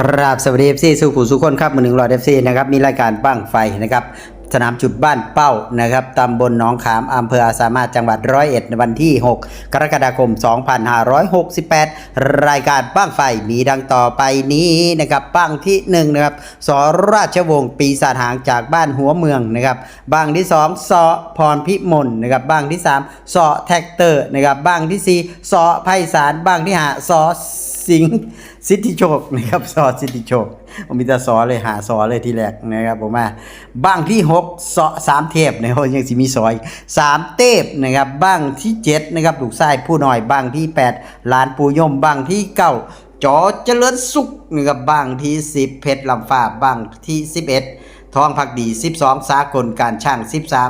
กราบสวัสดีเอฟซีสุขุสุขคนครับมือหนึ่งรอเอฟซีนะครับมีรายการบ้างไฟนะครับสนามจุดบ้านเป้านะครับตำบลหนองขามอำเภออาสามารถจังหวัดร้อยเอ็ดในวันที่ 6 กรกฎาคม 2568 รายการบ้างไฟมีดังต่อไปนี้นะครับบ้างที่1นะครับสราชวงศ์ปีศาจหางจากบ้านหัวเมืองนะครับบ้างที่ 2 สอพรพิมลนะครับบ้างที่ 3 สอแท็กเตอร์นะครับบ้างที่ 4 สอไพศาลบ้างที่5สอ สิงสิทธิโชคนะครับซอสิทธิโชคผมมีแต่ซอเลยหาซอเลยทีแรกนะครับผมมาบ้างที่6ซอสามเทพนะครับยังสิมีซอยสามเทพนะครับบ้างที่7นะครับลูกไส้ผู้น้อยบ้างที่8ล้านปูย่อมบ้างที่9จอเจริญสุขนะครับบ้างที่10เพชรลำฟ้าบ้างที่11 ทองผักดี 12 สากลการช่าง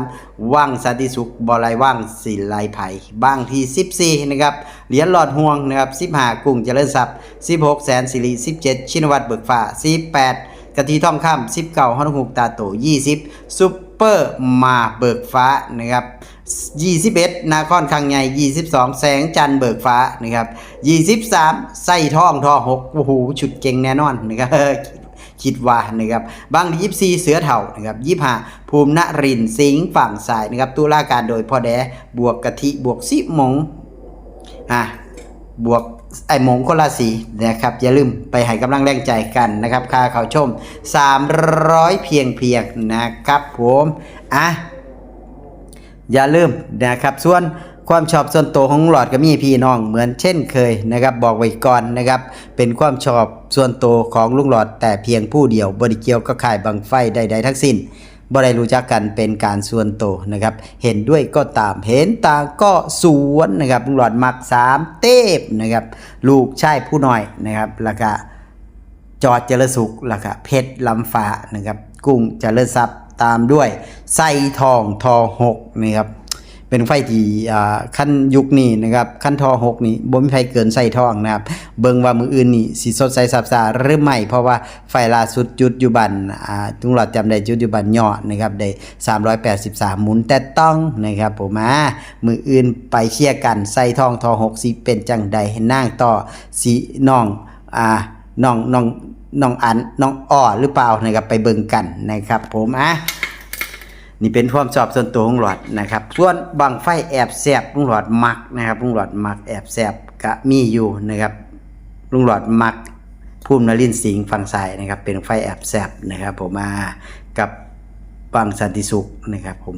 13 ว่างสันติสุขบอลายว่างศิลายไผ่บางที่ 14 นะครับเหรียญหลอดห่วงนะครับ15กุ้งเจริญทรัพย์ 16 แสนสิริ 17 ชินวัตรเบิกฟ้า 18กะทิทองคำ19ฮอนหุกตาโต 20 ซุปเปอร์มาเบิกฟ้านะครับ21 นาคอนคังใหญ่22 แสงจันเบิกฟ้านะครับ23ไส้ทองทอ6โอ้โหชุดเก่งแน่นอนนะครับ คิดว่านะครับบางที่ยิบซีเสือเถ่านะครับยี่ห้าภูมินรินสิงห์ฝั่งสายนะครับตุลาการโดยพ่อแดบวกกะทิบวกสิมงอะบวกไอหมงคนละสีนะครับอย่าลืมไปให้กำลังแรงใจกันนะครับค่าเขาชม 300 เพียงเพียงนะครับผมอะอย่าลืมนะครับส่วน ความชอบส่วนตัวของหลอดก็มีพี่น้องเหมือนเช่นเคยนะครับบอกไว้ก่อนนะครับ เป็นความชอบส่วนตัวของลุงหลอดแต่เพียงผู้เดียวบริเกียวก็ขายบังไฟใดๆทั้งสิ้นบ่ได้รู้จักกันเป็นการส่วนตัวนะครับ เห็นด้วยก็ตามเห็นต่างก็สวนนะครับลุงหลอดมักสามเทพนะครับ ลูกชายผู้น้อยนะครับแล้วก็จอดเจริญสุขแล้วก็เพชรลำฟ้านะครับ กุ้งเจริญทรัพย์ตามด้วยไส้ทองทอหกนะครับ เป็นไฟที่ขั้นยุคนี้นะครับขั้นทอหกนี่บ่มีไฟเกินไส้ทองนะครับ เบิ่งว่ามืออื่นนี่สิสดใสสับสาหรือไม่เพราะว่าไฟล่าสุดจุดอยู่บันอ่าทุงหลอดจำได้จุดอยู่บันย่อนะครับได้383 หมุนแต่ต้องนะครับผมอ่ามืออื่นไปเคลียร์กันไส้ทองทอหกสิเป็นจังใดนั่งต่อสีน้องอ่าน้องน้องน้องอันน้องอ้อหรือเปล่านะครับไปเบิ่งกันนะครับผมอะ นี่เป็นความชอบส่วนตัวของหลอดนะครับ ส่วนบางไฟแอบแสบลุงหลอดมักนะครับลุงหลอดมักแอบแสบก็มีอยู่นะครับลุงหลอดมักภูมินรินสิงห์ฝังซ้ายนะครับ เป็นไฟแอบแสบนะครับ ผมมากับบางสันติสุขนะครับผม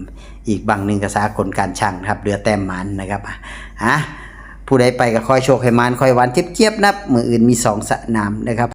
อีกบางหนึ่งกระสากลการช่างครับเรือแต้มมันนะครับอะผู้ใดไปก็คอยโชคให้มันคอยวันเจี๊ยบๆนับมืออื่นมีสองสนามนะครับ